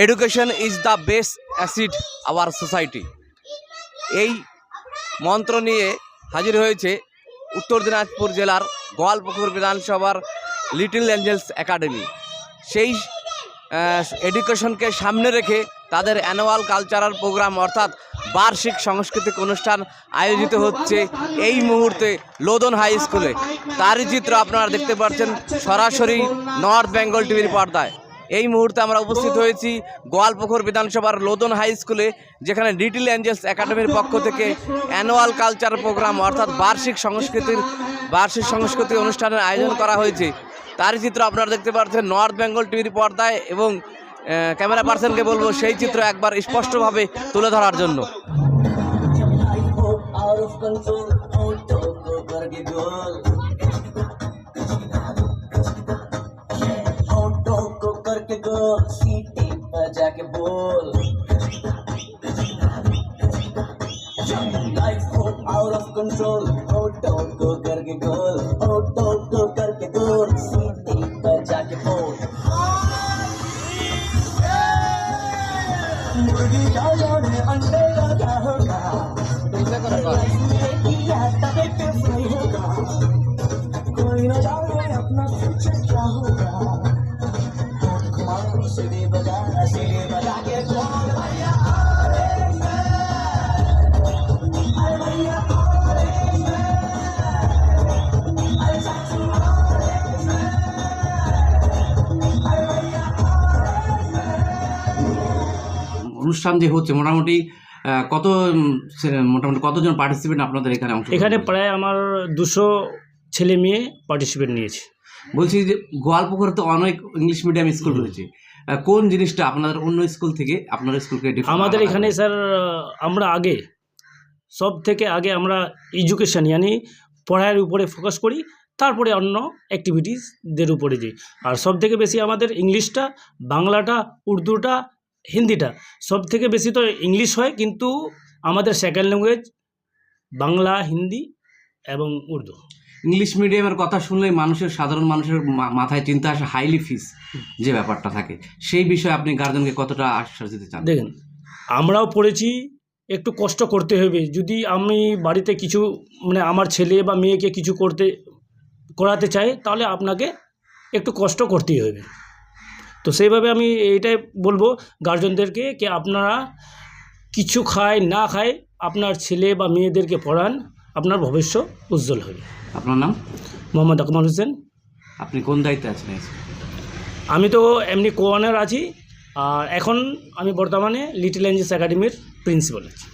Education is the best asset our society এই মন্ত্র নিয়ে হাজির হয়েছে উত্তর দিনাজপুর জেলার গোয়ালপুকুর বিধানসভার লিটল অ্যাঞ্জেলস একাডেমি সেই এডুকেশনকে সামনে রেখে তাদের অ্যানুয়াল কালচারাল প্রোগ্রাম অর্থাৎ বার্ষিক সাংস্কৃতিক অনুষ্ঠান আয়োজিত হচ্ছে এই মুহূর্তে লোদন হাই স্কুলে। তারই চিত্র আপনারা দেখতে পাচ্ছেন সরাসরি নর্থ বেঙ্গল টিভির পর্দায়। এই মুহূর্তে আমরা উপস্থিত হয়েছি গোয়ালপুখর বিধানসভার লোদন হাই স্কুলে যেখানে লিটিল অ্যাঞ্জেলস একাডেমির পক্ষ থেকে অ্যানুয়াল কালচার প্রোগ্রাম অর্থাৎ বার্ষিক সংস্কৃতির বার্ষিক সংস্কৃতি অনুষ্ঠানের আয়োজন করা হয়েছে তারই চিত্র আপনারা দেখতে পাচ্ছেন নর্থ বেঙ্গল টিভির পর্দায় এবং ক্যামেরা পার্সনকে বলব সেই চিত্র একবার স্পষ্টভাবে তুলে ধরার জন্য out of control, out of control, रात को सीटी बजा के बोल। Life out of control out out को करके गोल आउट आउट को करके गोल सीटी बजा के बोल। मुर्गी अंडे का होगा सीढ़ी बजा सीढ़ी बजा के बोल भैया अरे भैया अरे सासू অনুষ্ঠান যে হচ্ছে মোটামুটি আহ, কত উম, সে- মোটামুটি কতজন পার্টিসিপেন্ট আপনাদের এখানে অংশ এখানে প্রায় আমার দুশো ছেলে মেয়ে পার্টিসিপেট নিয়েছে বলছি যে গোয়ালপুকুরে তো অনেক ইংলিশ মিডিয়াম স্কুল রয়েছে আহ, কোন জিনিসটা আপনাদের অন্য স্কুল থেকে আপনার স্কুলকে আমাদের এখানে স্যার আমরা আগে সব থেকে আগে আমরা এডুকেশন ইয়ানি পড়ার উপরে ফোকাস করি তারপরে অন্য অ্যাক্টিভিটিসদের উপরে দিই আর সব থেকে বেশি আমাদের ইংলিশটা বাংলাটা উর্দুটা হিন্দিটা সব থেকে বেশি তো ইংলিশ হয় কিন্তু আমাদের সেকেন্ড ল্যাঙ্গুয়েজ বাংলা হিন্দি এবং উর্দু। ইংলিশ মিডিয়ামের কথা শুনলেই মানুষের, সাধারণ মানুষের মাথায় চিন্তা আসে হাইলি ফিস যে ব্যাপারটা থাকে। সেই বিষয়ে আপনি গার্জেনকে কতটা আশ্বাস দিতে চান? দেখেন, আমরাও পড়েছি, একটু কষ্ট করতে হবে। যদি আমি বাড়িতে কিছু মানে আমার ছেলে বা মেয়েকে কিছু করতে, করাতে চাই, তাহলে আপনাকে একটু কষ্ট করতেই হবে। তো সেইভাবে আমি এইটাই বলব গার্জেনদেরকে কি আপনারা কিছু খায়, না খায়, আপনার ছেলে বা মেয়েদেরকে পড়ান। আপনার ভবিষ্যৎ উজ্জ্বল হবে। আপনার নাম? মোহাম্মদ আকমাল হোসেন। আপনি কোন দায়িত্বে আছেন আমি তো এমনি কোয়ানার আছি আর এখন আমি বর্তমানে লিটল এঞ্জিস একাডেমির প্রিন্সিপাল আছি।